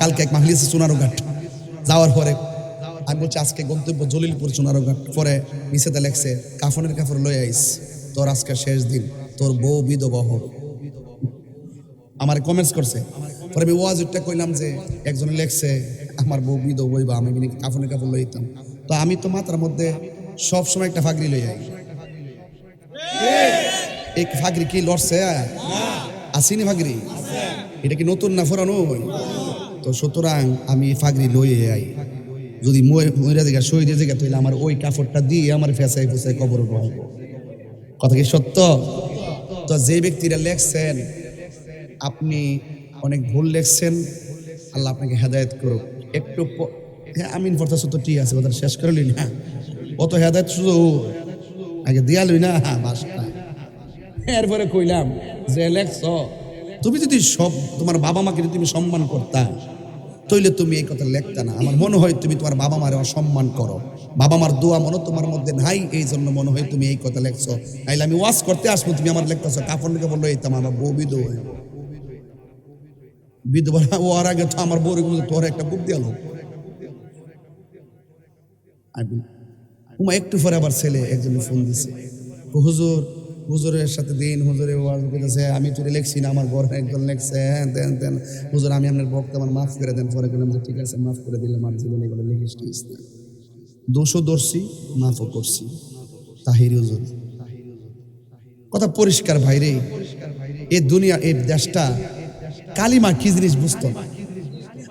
কালকে এক মাহলিসে সোনারো ঘাট যাওয়ার পরে আমি বলছি, আজকে গন্তব্য জলিলপুর সোনারো ঘাট পরে নিচেতে লেখছে, কাফনের কাপড় লয়ে আইস, তোর আজকে শেষ দিন, তোর বউ বিধবা হবে আমার কমেন্টস করছে, পরে আমি ওয়াজ উঠটা কইলাম যে, একজনে লেখছে, আমার বউ বিধ বইবা আমি কাফনের কাপড় লইতাম তো আমি তো মাথার মধ্যে সব সময় একটা ফাগরি লই যাই এই ফাগরি কি লড়ছে? আসিনি ফাগরি? এটা কি নতুন না ফোরানো তো সুতরাং আমি ফাগরি লই আই। যদি মহিলা জায়গা শহীদের জায়গা তাহলে আমার ওই কাপড়টা দিয়ে আমার ফেসাই ফেসাই কবর বহাইব কথা কি সত্য? তো যে ব্যক্তিরা লেখছেন, আপনি অনেক ভুল লেখছেন, আল্লাহ আপনাকে হেদায়ত করুক। একটু হ্যাঁ আমিন পড়তেছ তো ঠিক আছে কথা শেষ করলি না। অত হেদায়ত শুধু আগে দিয়ালই না হ্যাঁ বাসটা। এরপরে কইলাম, যে লেখছ, তুমি যদি সব, তোমার বাবা মাকে যদি তুমি সম্মান করতা তইলে তুমি এই কথা লেখতা না। আমার মনে হয় তুমি তোমার বাবা মারে অসম্মান করো। বাবা মার দোয়া মনে তোমার মধ্যে নাই, এই জন্য মনে হয় তুমি এই কথা লেখছো। তাইলে আমি ওয়াশ করতে আসব, তুমি আমার লেখতেছো। কাপড় লিখে বলল এইতাম আমার বউ হইব। বিধবা ও আর আগে তো আমার বউরে তোর একটা বুক দিয়ালো উমা, একটু পরে আবার ছেলে একজন ফোন দিছে। হুজুর হুজুরের সাথে দিন হুজুরে ওয়াজ করতেছে, আমি চুরি লেখছি না আমার ঘরে একজন লেখছে দেন দেন। হুজুর, আমি আপনার বক্তা, আমার মাফ করে দেন, পরে গেলাম ঠিক আছে, মাফ করে দিলাম আর জীবনে এগুলো লিখিস না দোষও ধরছি, মাফও করছি। তাহির হুজুর, কথা পরিষ্কার ভাইরে এ দুনিয়া এই দেশটা, কালিমা কি জিনিস বুঝতো?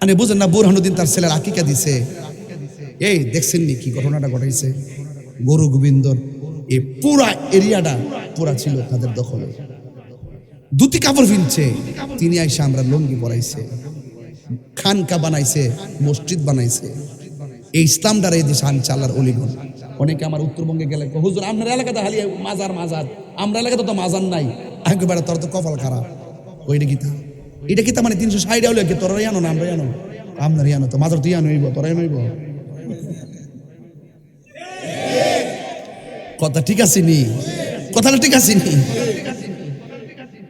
মানে বুঝেন না, বোরহানুদ্দিন তার ছেলের আকিকা দিছে। এই, দেখছেন নি কি ঘটনাটা ঘটাইছে? গরু গোবিন্দর এই পুরা এরিয়াটা পুরা ছিল তাদের দখলে। দুটি কাপড় ফিনছে তিনি আইসা আমরা লঙ্গি পরাইছে, খানকা বানাইছে, মসজিদ বানাইছে। এই ইসলামটার এই দেশে আনছে আল্লাহর অলিগণ অনেকে আমার উত্তরবঙ্গে গেলে হুজুর, আপনার এলাকাতে হালি মাজার মাজার। আমরা এলাকাতে তো মাজার নাই। আমি বেটা, তোর তো কপাল খারাপ। ওইটা গীতা এটা গীতা মানে তিনশো ষাট হলে কি? তোরা জানো না, আমরা জানো আপনার জানো তো, মাজার তুই হইব, তোরা নইব কথা ঠিক আছে নি কথাটা ঠিক আছে নি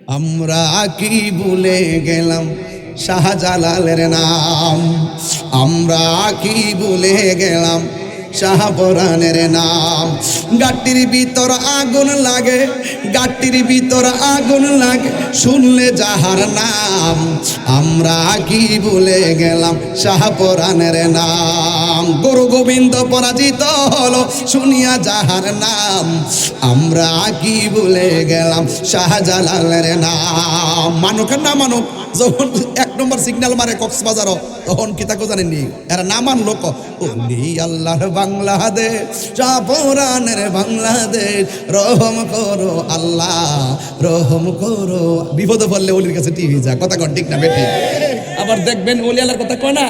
আমরা কি ভুলে গেলাম শাহজালালের নাম? আমরা কি ভুলে গেলাম শাহপরানের নাম। গাটির ভিতর আগুন লাগে গাটির ভিতর আগুন লাগে, শুনলে যাহার নাম। আমরা কি ভুলে গেলাম শাহপরানের নাম। গুরু গোবিন্দ পরাজিত হলো, শুনিয়া যাহার নাম। আমরা কি ভুলে গেলাম শাহজালালের নাম। মানুক না মানুক, যখন নম্বর সিগন্যাল মারে কক্সবাজার তখন কি তাকে জানেননি? এরা না মানলো ক? ওলি আল্লাহর বাংলাদেশ চাপরানের বাংলাদেশ। রহম করো আল্লাহ রহম করো। বিপদে পড়লে ওলির কাছে টিভি যা। কথা কন ঠিক না বেটি আবার দেখবেন অলি আল্লাহর কথা কয় না?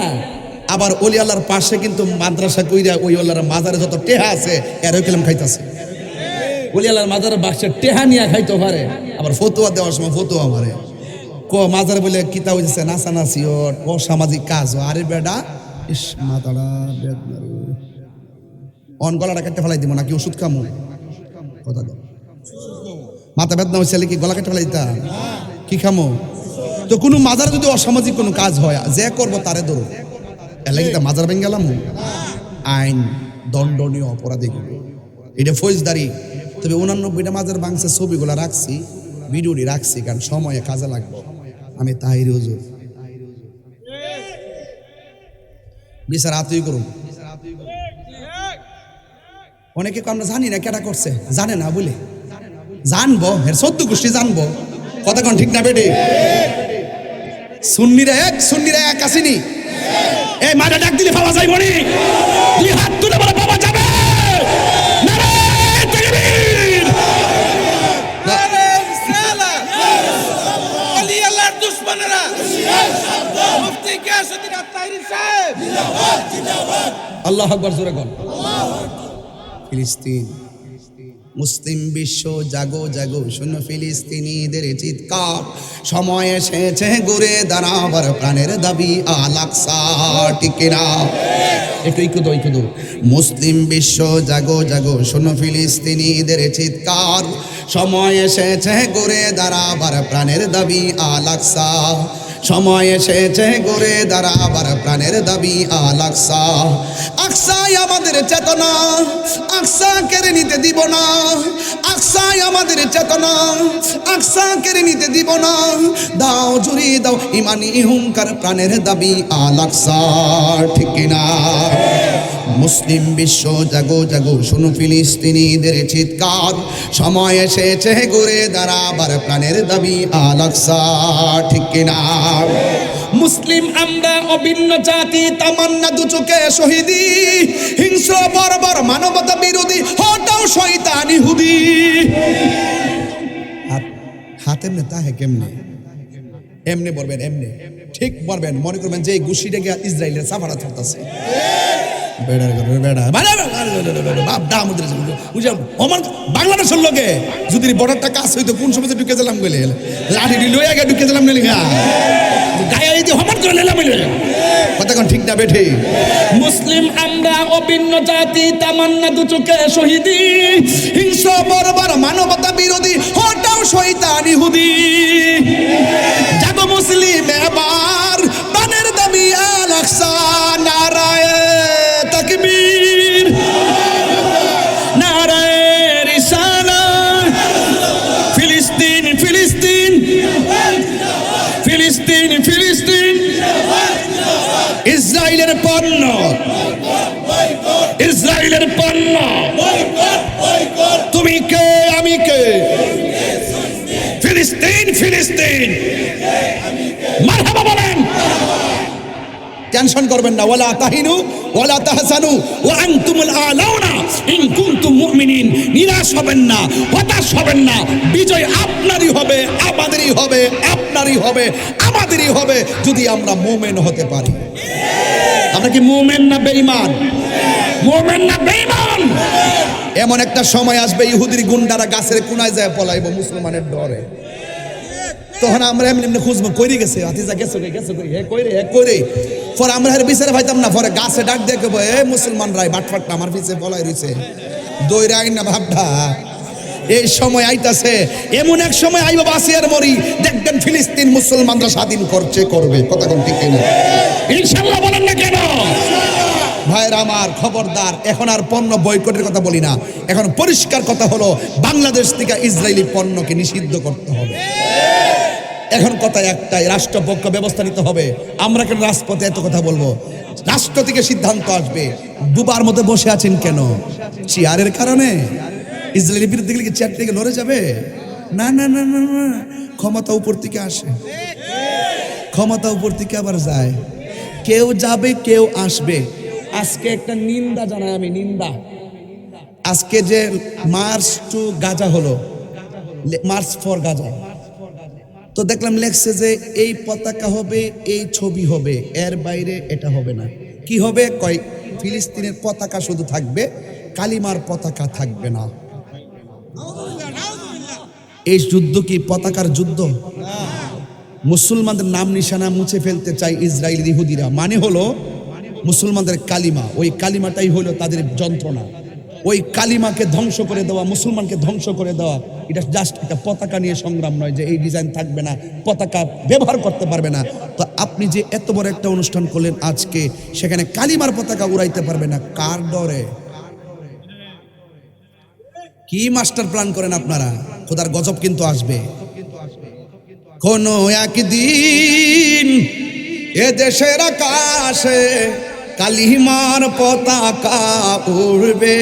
আবার অলি আল্লাহর পাশে কিন্তু মাদ্রাসা কইরা ওই আল্লাহর মাজারে যত টেহা আছে এর কেলাম খাইতাছে। অলি আল্লাহর মাজারে বাক্সে টেহা নিয়ে খাইতে পারে। আবার ফতুয়া দেওয়ার সময় ফতুয়া মারে। ক মাজার বলে কিতা হইছে নাচানাচি ওর অসামাজিক কাজ। আরে বেডা, ইস মাতাড়া অন গলাটা কেটে ফেলাই দিব নাকি ওষুধ খামু? কথা মাথা বেদনা হয়েছে কি গলা কেটে ফেলাই দিতা? কি খামো? তো কোনো মাজার যদি অসামাজিক কোনো কাজ হয়, যে করব তারে ধরো। এলে কি মাজার ভেঙে গেলাম? আইন দণ্ডনীয় অপরাধী। এটা ফৌজদারি। তবে উনানব্বইটা মাজার বাংসের ছবিগুলো রাখছি, ভিডিওটি রাখছি, কারণ সময়ে কাজে লাগবে। আমি তাহির হুজুর বিচার আতুই করুন। অনেকে আমরা জানি না কেটা করছে। জানে না বলে। জানব এর সত্য গোষ্ঠী জানব। কোন ঠিক না বেটে? সুন্নিরা এক সুন্নিরা এক আসেনি। এই মাঠে ডাক দিলে পাওয়া যায় মনি। দুই হাত তুলে বলে আল্লাহর দুশ্মনেরা মুফতি গিয়াসউদ্দিন আত্মাহিরি সাহেব। আল্লাহ আকবর জোরে কর ফিলিস্তিন। মুসলিম বিশ্ব, জাগো জাগো, শূন্য ফিলিস্তিনিদের চিৎকার। সময় এসেছে ঘুরে দাঁড়াবার প্রাণের দাবি আলাকসা টিকেরা একটু একটু দো, একটু মুসলিম বিশ্ব, জাগো জাগো, শূন্য ফিলিস্তিনিদের চিৎকার। সময় এসেছে ঘুরে দাঁড়াবার প্রাণের দাবি আলাকসা সময় এসেছে করে দাঁড়াবার প্রাণের দাবি, আল আকসা। আকসাই আমাদের চেতনা, আকসা কেড়ে নিতে দিব না। আকসাই আমাদের চেতনা, আকসা কেড়ে নিতে দিব না। দাও জুড়ি, দাও ইমানি হুঙ্কার, প্রাণের দাবি, আল আকসা। ঠিক কিনা? মুসলিম বিশ্ব, জাগো জাগো, শুনু ফিলিস্তিনিদের চিৎকার। সময় এসেছে ঘুরে দাঁড়াবার প্রাণের দাবি, আল আকসা। ঠিক কিনা? মুসলিম আমরা অভিন্ন জাতি, তামান্না দুচুকে শহীদি। হিংস্র, বর্বর, মানবতা বিরোধী, হটাও শয়তান ইহুদি। হাত এমনি হে কেমনে? এমনি বলবেন, এমনি। ঠিক বলবেন, মনে করবেন যে এই গিয়া ইসরায়েলের সাফারা চলতেছে বাংলাদেশের লোকে যদি বর্ডারটা কাজ হইতো, কোন সময় ঢুকে গেলাম গেলে লাঠি দিল আগে ঢুকে গেলাম মুসলিম আমরা অভিন্ন জাতি, তামান্না দু চোখে শহীদি। হিংস্র, বর্বর, মানবতা বিরোধী, হটাও শয়তান ইহুদি। জাগো মুসলিম এবার, বানের দাবি আল টেনশন করবেন না। ওয়ালা তাহিনু, ওয়ালা তাহসানু, ওয়া আনতুমুল আলাউনা। ইন কুনতুম মুমিনিন, নিরাশ হবেন না, হতাশ হবেন না। বিজয় আপনারই হবে, আমাদেরই হবে, আপনারই হবে, আমাদেরই হবে যদি আমরা মুমিন হতে পারি। আমরা কি মুমিন না বেঈমান? মুমিন না বেঈমান! এমন একটা সময় আসবে, ইহুদির গুন্ডারা গাছের কোনায় যায় পলাইব, মুসলমানের ডরে। তখন আমরা এমনি এমনি খুঁজবো, কইরে গেছে হাতিজা গেছে গেছে কই, হে কইরে হে কইরে। পরে আমরা হের বিচারে পাইতাম না পরে গাছে ডাক দিয়ে কইবো এ মুসলমান রায় বাটফাটটা আমার পিছে বলাই রইছে। দইরা আইন না ভাবটা এই সময় আইতাছে এমন এক সময় আইব বাসিয়ার মরি। দেখবেন ফিলিস্তিন মুসলমানরা স্বাধীন করছে করবে। কথা কোন ঠিক না ইনশাআল্লাহ বলেন না কেন? ভাইয়ের আমার খবরদার এখন আর পণ্য বয়কটের কথা বলি না। এখন পরিষ্কার কথা হলো বাংলাদেশ থেকে ইসরায়েলি পণ্যকে নিষিদ্ধ করতে হবে। এখন কথা একটাই রাষ্ট্রপক্ষ ব্যবস্থা নিতে হবে। আমরা কেন রাজপথে এত কথা বলব? রাষ্ট্র থেকে সিদ্ধান্ত আসবে। দুবার মতো বসে আছেন কেন? চেয়ারের কারণে? ইসরায়েলের বিরুদ্ধে গেলে কি চেয়ার থেকে লড়ে যাবে? না না না না না। ক্ষমতা উপর থেকে আসে। ক্ষমতা উপর থেকে আবার যায়। কেউ যাবে, কেউ আসবে। আজকে একটা নিন্দা জানাই আমি, নিন্দা। আজকে যে মার্চ টু গাজা হলো, মার্চ ফর গাজা। তো দেখলাম লেখছে যে এই পতাকা হবে, এই ছবি হবে, এর বাইরে এটা হবে না। কি হবে? কয়, ফিলিস্তিনের পতাকা শুধু থাকবে, কালিমার পতাকা থাকবে না। এই যুদ্ধ কি পতাকার যুদ্ধ? মুসলমানদের নাম নিশানা মুছে ফেলতে চাই ইসরায়েল ইহুদিরা। মানে হলো মুসলমানদের কালিমা, ওই কালিমাটাই হলো তাদের যন্ত্রণা। ওই কালিমাকে ধ্বংস করে দেওয়া, মুসলমানকে ধ্বংস করে দেওয়া, এটা জাস্ট একটা পতাকা নিয়ে সংগ্রাম নয় যে এই ডিজাইন থাকবে না, পতাকা ব্যবহার করতে পারবে না। তো আপনি যে এত বড় একটা অনুষ্ঠান করলেন আজকে, সেখানে কালিমার পতাকা উড়াইতে পারবে না, কার ডরে? কি মাস্টার প্ল্যান করেন আপনারা? খোদার গজব কিন্তু আসবে। কোনো একদিন এ দেশের আকাশে কালিমার পতাকা উড়বে,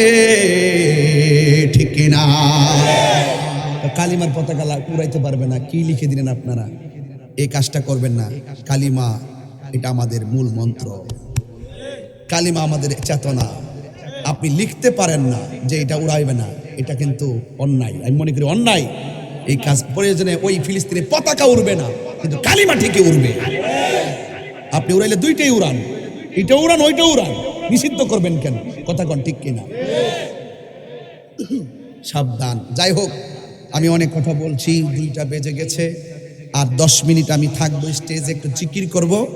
ঠিক না কালিমার পতাকা উড়াইতে পারবে না। কি লিখে দিলেন আপনারা? এই কাজটা করবেন না। কালিমা এটা আমাদের মূল মন্ত্র। কালিমা আমাদের চেতনা। আপনি লিখতে পারেন না যে এটা উড়াইবে না। এটা কিন্তু অন্যায়। আমি মনে করি অন্যায়। এই কাজ প্রয়োজনে ওই ফিলিস্তিনে পতাকা উড়বে না। কিন্তু কালিমা ঠিকই উড়বে। আপনি উড়াইলে দুইটাই উড়ান। এটা উড়ান ওইটা উড়ান নিষিদ্ধ করবেন কেন? কথা কন ঠিক কিনা? সাবধান। যাই হোক, আমি অনেক কথা বলছি, দুইটা বেজে গেছে, আর দশ মিনিট আমি থাকব স্টেজে, একটু জিকির করব।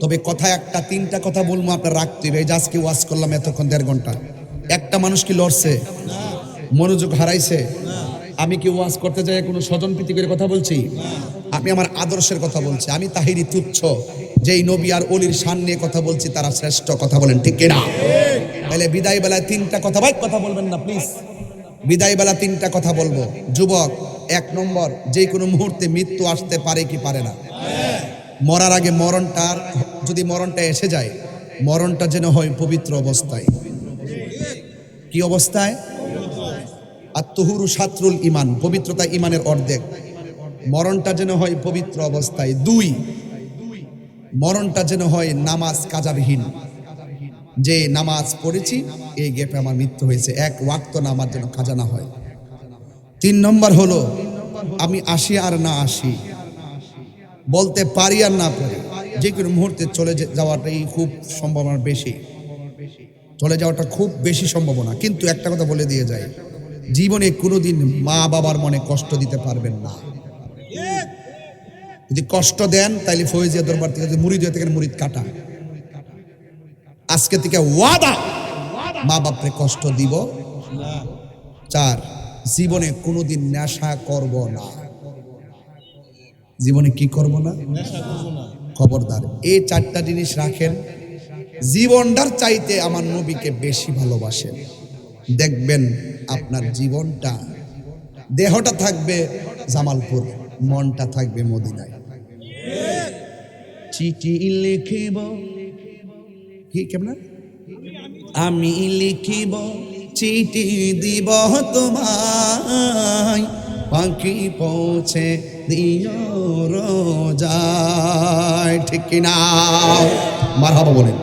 তবে কথা একটা, তিনটা কথা বলব, আপনার রাখতে হবে আজকে ওয়াজ করলাম এতক্ষণ, দেড় ঘণ্টা। একটা মানুষ কি লড়ছে? মনোযোগ হারাইছে? আমি কি ওয়াজ করতে যাই কোনো স্বজন প্রীতি করে কথা বলছি? আমি আমার আদর্শের কথা বলছি। আমি তাহিরি তুচ্ছ। যেই নবী আর অলির সামনে কথা বলছি, তারা শ্রেষ্ঠ কথা বলেন, ঠিক কিনা? তাহলে বিদায় বেলায় তিনটা কথা, ভাই, কথা বলবেন না প্লিজ বিদায় বেলা তিনটা কথা বলব। যুবক, এক নম্বর যে কোনো মুহূর্তে মৃত্যু আসতে পারে কি পারে না। মরার আগে মরণটার যদি মরণটা এসে যায়, মরণটা যেন হয় পবিত্র অবস্থায়। কি অবস্থায়? আর তহুরু সাতরুল ইমান, পবিত্রতা ইমানের অর্ধেক। মরণটা যেন হয় পবিত্র অবস্থায়। দুই মরণটা যেন হয় নামাজ কাজাবিহীন। যে নামাজ পড়েছি, এই গেপে আমার মৃত্যু হয়েছে। এক ওয়াক্ত নামাজ যেন কাজা না হয়। তিন নম্বর হলো, আমি আসি আর না আসি। বলতে পারি আর না পারি। যে কোনো মুহূর্তে চলে যাওয়াটাই খুব সম্ভাবনা বেশি। চলে যাওয়াটা খুব বেশি সম্ভাবনা। কিন্তু একটা কথা বলে দিয়ে যায় জীবনে কোনোদিন মা বাবার মনে কষ্ট দিতে পারবেন না। যদি কষ্ট দেন, তাইলে ফয়েজিয়া দরবার থেকে যদি মুড়ি দিয়ে থেকে মুড়িদ কাটা। আজকে থেকে ওয়াদা। মা বাপরে কষ্ট দিব। চার, জীবনে কোনোদিন নেশা করব না। জীবনে কি করব না? খবরদার। এই চারটা জিনিস রাখেন। জীবনটার চাইতে আমার নবীকে বেশি ভালোবাসেন। দেখবেন আপনার জীবনটা, দেহটা থাকবে জামালপুর, মনটা থাকবে মদিনায়। চিঠি লিখিব কি কেমন আমি লিখিব চিঠি দিব তোমায়। পাখি পৌঁছে দিও রোজায়, ঠিক কিনা? মার বলেন।